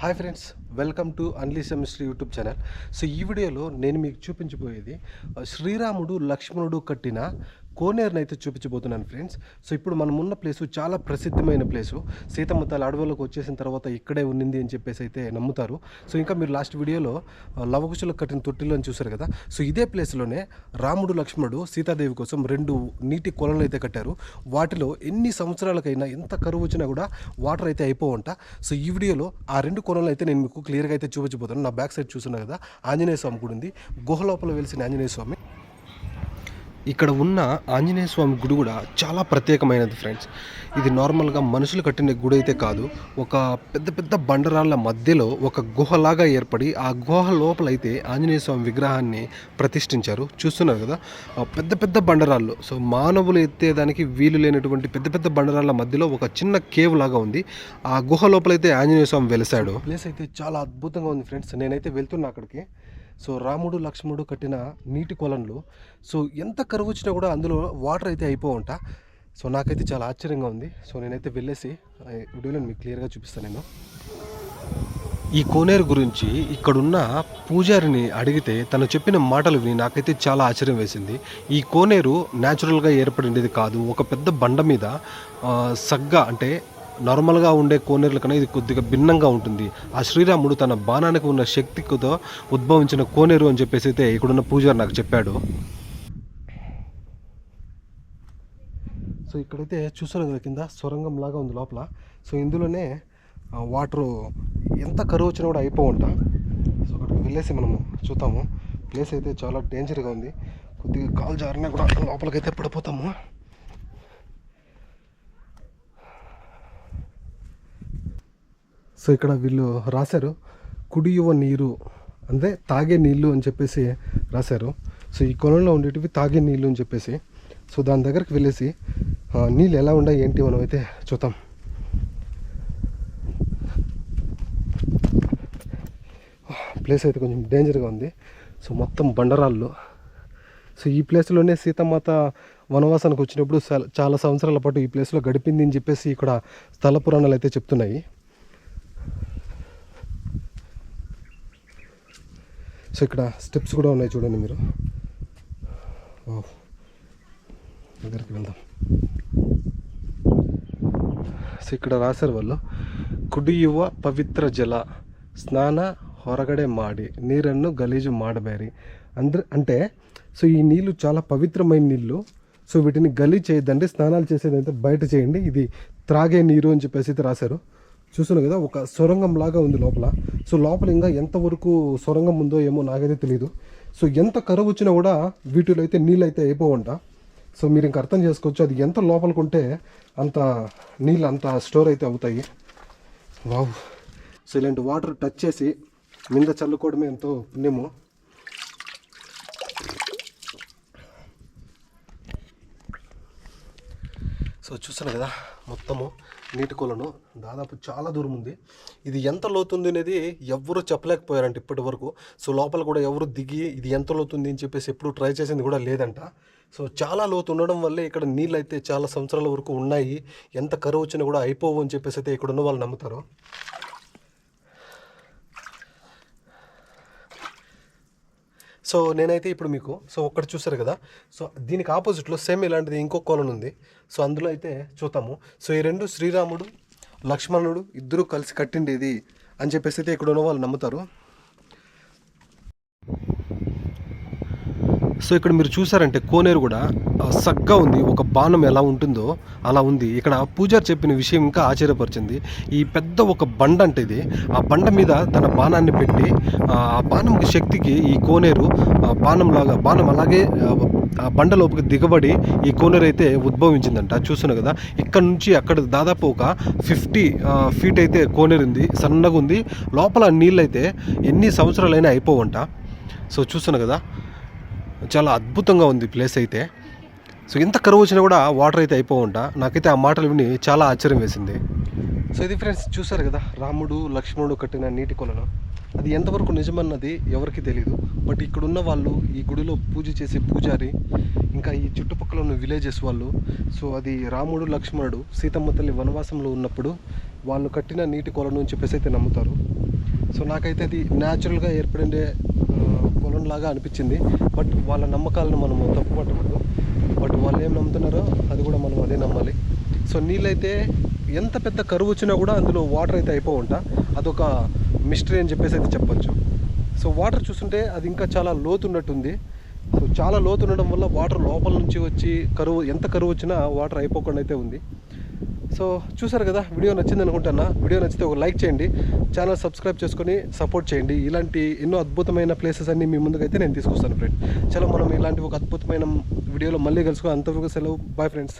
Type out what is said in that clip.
Hi friends welcome to only mystery YouTube channel. So ఈ వీడియోలో నేను మీకు చూపించబోయేది శ్రీరాముడు లక్ష్మణుడు కట్టిన కోనేరుని అయితే చూపించబోతున్నాను ఫ్రెండ్స్ సో ఇప్పుడు మనం ఉన్న ప్లేసు చాలా ప్రసిద్ధమైన ప్లేసు సీతమ్మ తల్లి అడవులకు వచ్చేసిన తర్వాత ఇక్కడే ఉన్నింది అని చెప్పేసి అయితే నమ్ముతారు. సో ఇంకా మీరు లాస్ట్ వీడియోలో లవకుశులకు కట్టిన తొట్టిలో అని చూశారు కదా? సో ఇదే ప్లేస్లోనే రాముడు లక్ష్మణుడు సీతాదేవి కోసం రెండు నీటి కొలలు అయితే కట్టారు. వాటిలో ఎన్ని సంవత్సరాలకైనా ఎంత కరువు వచ్చినా కూడా వాటర్ అయితే అయిపోవంట. సో ఈ వీడియోలో ఆ రెండు కొలలు అయితే నేను మీకు క్లియర్గా అయితే చూపించబోతున్నాను. నా బ్యాక్ సైడ్ చూస్తున్నా కదా? ఆంజనేయ స్వామి గుడి ఉంది. గుహ లోపల వెలిసిన ఆంజనేయ స్వామి. ఇక్కడ ఉన్న ఆంజనేయ స్వామి గుడి కూడా చాలా ప్రత్యేకమైనది ఫ్రెండ్స్ ఇది నార్మల్గా మనుషులు కట్టిన గుడి అయితే కాదు. ఒక పెద్ద పెద్ద బండరాళ్ళ మధ్యలో ఒక గుహలాగా ఏర్పడి ఆ గుహ లోపలైతే ఆంజనేయ స్వామి విగ్రహాన్ని ప్రతిష్ఠించారు. చూస్తున్నారు కదా? పెద్ద పెద్ద బండరాళ్ళు. సో మానవులు ఎత్తేదానికి వీలు లేనటువంటి పెద్ద పెద్ద బండరాళ్ళ మధ్యలో ఒక చిన్న కేవ్ లాగా ఉంది. ఆ గుహ లోపలైతే ఆంజనేయ స్వామి వెలిసాడు ప్లేస్ అయితే చాలా అద్భుతంగా ఉంది ఫ్రెండ్స్ నేనైతే వెళ్తున్నా అక్కడికి. సో రాముడు లక్ష్మణుడు కట్టిన నీటి కొలంలో సో ఎంత కరువు వచ్చినా కూడా అందులో వాటర్ అయితే అయిపోవంట సో నాకైతే చాలా ఆశ్చర్యంగా ఉంది. సో నేనైతే వెళ్ళేసి వీడియోలో మీకు క్లియర్గా చూపిస్తాను నేను. ఈ కోనేరు గురించి ఇక్కడున్న పూజారిని అడిగితే తను చెప్పిన మాటలు విని నాకైతే చాలా ఆశ్చర్యం వేసింది. ఈ కోనేరు న్యాచురల్గా ఏర్పడినది కాదు. ఒక పెద్ద బండ మీద సగ్గ సగ్గా అంటే నార్మల్గా ఉండే కోనేరుల కన్నా ఇది కొద్దిగా భిన్నంగా ఉంటుంది. ఆ శ్రీరాముడు తన బాణానికి ఉన్న శక్తితో ఉద్భవించిన కోనేరు అని చెప్పేసి అయితే ఇక్కడున్న పూజారి నాకు చెప్పాడు. సో ఇక్కడైతే చూసారు కదా కింద సొరంగం లాగా ఉంది లోపల. సో ఇందులోనే వాటరు ఎంత కరువు వచ్చినా కూడా అయిపోవంట సో అక్కడికి వెళ్ళేసి మనము చూద్దాము. ప్లేస్ అయితే చాలా డేంజర్గా ఉంది. కొద్దిగా కాలు జారినా కూడా లోపలికైతే పడిపోతాము. సో ఇక్కడ వీళ్ళు రాశారు కుడియువ నీరు అంటే తాగే నీళ్ళు అని చెప్పేసి రాశారు. సో ఈ కొలంలో ఉండేటివి తాగే నీళ్ళు అని చెప్పేసి. సో దాని దగ్గరికి వెళ్ళేసి నీళ్ళు ఎలా ఉన్నాయి ఏంటి మనం అయితే చూద్దాం. ప్లేస్ అయితే కొంచెం డేంజర్గా ఉంది. సో మొత్తం బండరాళ్ళు. సో ఈ ప్లేస్లోనే సీతమాత వనవాసానికి వచ్చినప్పుడు చాలా- చాలా సంవత్సరాల పాటు ఈ ప్లేస్లో గడిపింది అని చెప్పేసి ఇక్కడ స్థల పురాణాలు అయితే చెప్తున్నాయి. సో ఇక్కడ స్టెప్స్ కూడా ఉన్నాయి చూడండి మీరు వావ్. దగ్గరికి వెళ్దాం సో ఇక్కడ రాశారు వాళ్ళు ಕುಡಿಯುವ ಪವಿತ್ರ ಜಲ ಸ್ನಾನ ಹೊರಗಡೆ ಮಾಡಿ ನೀರನ್ನು గలీజు ಮಾಡಬೇರಿ ಅಂದ್ರೆ అంటే సో ఈ నీళ్ళు చాలా పవిత్రమైన నీళ్ళు సో వీటిని గలీజ్ చేయొద్దండి స్నానాలు చేసేది అయితే బయట చేయండి ఇది త్రాగే నీరు అని చెప్పేసి అయితే రాశారు చూస్తున్నాం కదా ఒక సొరంగం లాగా ఉంది లోపల. సో లోపల ఇంకా ఎంతవరకు సొరంగం ఉందో ఏమో నాకైతే తెలియదు సో ఎంత కరువు వచ్చినా కూడా వీటిలో అయితే నీళ్ళు అయితే అయిపోవంట. సో మీరు ఇంకా అర్థం చేసుకోవచ్చు అది ఎంత లోపలికి ఉంటే అంత నీళ్ళు అంత స్టోర్ అయితే అవుతాయి. వావ్. సో ఇలాంటి వాటర్ టచ్ చేసి మింద చల్లుకోవడమే ఎంతో పుణ్యము. సో చూసాను కదా మొత్తము నీటి కొలను దాదాపు చాలా దూరం ఉంది. ఇది ఎంత లోతుంది అనేది ఎవరు చెప్పలేకపోయారంట ఇప్పటి వరకు సో లోపల కూడా ఎవరు దిగి ఇది ఎంత లోతుంది అని చెప్పేసి ఎప్పుడు ట్రై చేసింది కూడా లేదంట. సో చాలా లోతు ఉండడం వల్లే ఇక్కడ నీళ్ళు అయితే చాలా సంవత్సరాల వరకు ఉన్నాయి. ఎంత కరువు వచ్చినా కూడా అయిపోవు అని చెప్పేసి అయితే ఇక్కడ ఉన్న వాళ్ళు నమ్ముతారు. సో నేనైతే ఇప్పుడు మీకు సో ఒక్కటి చూసారు కదా? సో దీనికి ఆపోజిట్లో సేమ్ ఇలాంటిది ఇంకో కోలన్ ఉంది. సో అందులో అయితే చూద్దాము. సో ఈ రెండు శ్రీరాముడు లక్ష్మణుడు ఇద్దరూ కలిసి కట్టిండేది అని చెప్పేసి అయితే ఇక్కడ ఉన్న వాళ్ళు నమ్ముతారు. సో ఇక్కడ మీరు చూసారంటే కోనేరు కూడా సగ్గా ఉంది. ఒక బాణం ఎలా ఉంటుందో అలా ఉంది. ఇక్కడ పూజారి చెప్పిన విషయం ఇంకా ఆశ్చర్యపరిచింది. ఈ పెద్ద ఒక బండ అంటే ఇది. ఆ బండ మీద తన బాణాన్ని పెట్టి ఆ బాణం శక్తికి ఈ కోనేరు బాణంలాగా బాణం లాగా బాణం అలాగే ఆ, ఆ బండ లోపలికి దిగబడి ఈ కోనేరు అయితే ఉద్భవించిందంట. చూసాను కదా ఇక్కడ నుంచి అక్కడ దాదాపు ఒక ఫిఫ్టీ ఫీట్ అయితే కోనేరు ఉంది. సన్నగా ఉంది. లోపల నీళ్ళు అయితే ఎన్ని సంవత్సరాలైనా అయిపోవంట. సో చూస్తున్నా కదా చాలా అద్భుతంగా ఉంది ప్లేస్ అయితే. సో ఎంత కరువు వచ్చినా కూడా వాటర్ అయితే అయిపోవంట. నాకైతే ఆ మాటలు విని చాలా ఆశ్చర్యం వేసింది. సో ఇది ఫ్రెండ్స్ చూసారు కదా రాముడు లక్ష్మణుడు కట్టిన నీటి కొలను. అది ఎంతవరకు నిజమన్నది ఎవరికి తెలియదు బట్ ఇక్కడున్న వాళ్ళు ఈ గుడిలో పూజ చేసే పూజారి ఇంకా ఈ చుట్టుపక్కల ఉన్న విలేజెస్ వాళ్ళు సో అది రాముడు లక్ష్మణుడు సీతమ్మ తల్లి వనవాసంలో ఉన్నప్పుడు వాళ్ళు కట్టిన నీటి కొలను అని చెప్పేసి అయితే నమ్ముతారు. సో నాకైతే అది న్యాచురల్గా ఏర్పడిండే పొలంలాగా పొలం లాగా అనిపించింది. బట్ వాళ్ళ నమ్మకాలను మనము తప్పు పట్టకూడదు బట్ వాళ్ళు ఏం నమ్ముతున్నారో అది కూడా మనం అదే నమ్మాలి. సో నీళ్ళైతే ఎంత పెద్ద కరువు వచ్చినా కూడా అందులో వాటర్ అయితే అయిపోవంట అదొక మిస్టరీ అని చెప్పేసి అయితే చెప్పచ్చు. సో వాటర్ చూస్తుంటే అది ఇంకా చాలా లోతు ఉన్నట్టుంది సో చాలా లోతు ఉండడం వల్ల వాటర్ లోపల నుంచి వచ్చి కరువు ఎంత కరువు వచ్చినా వాటర్ అయిపోకుండా అయితే ఉంది. సో చూసారు కదా వీడియో నచ్చింది అనుకుంటున్నా. వీడియో నచ్చితే ఒక లైక్ చేయండి. ఛానల్ సబ్స్క్రైబ్ చేసుకొని సపోర్ట్ చేయండి. ఇలాంటి ఎన్నో అద్భుతమైన ప్లేసెస్ అన్ని మీ ముందుకైతే నేను తీసుకొస్తాను ఫ్రెండ్ చలో మనం ఇలాంటి ఒక అద్భుతమైన వీడియోలో మళ్ళీ కలుసుకో అంతవరకు సెలవు. Bye friends